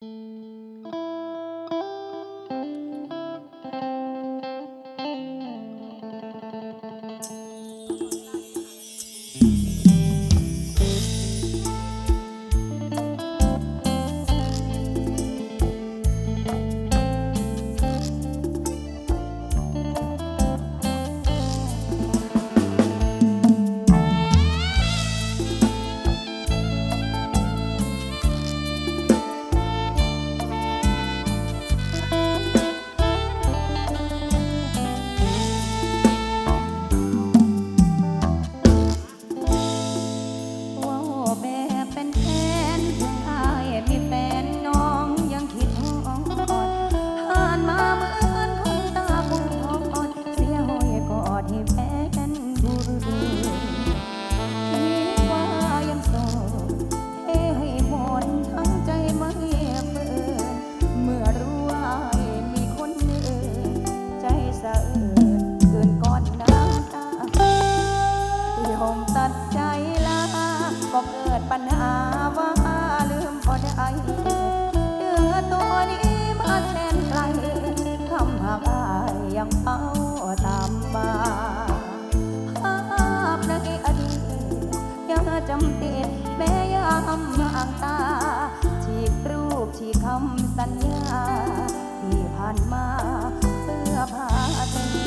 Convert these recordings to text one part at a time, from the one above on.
thank mm -hmm. you มติดแม้ยามห่างตา ฉีกรูปฉีกคำสัญญา ที่ผ่านมาเพื่อพาเธ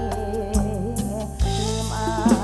ลืมอาย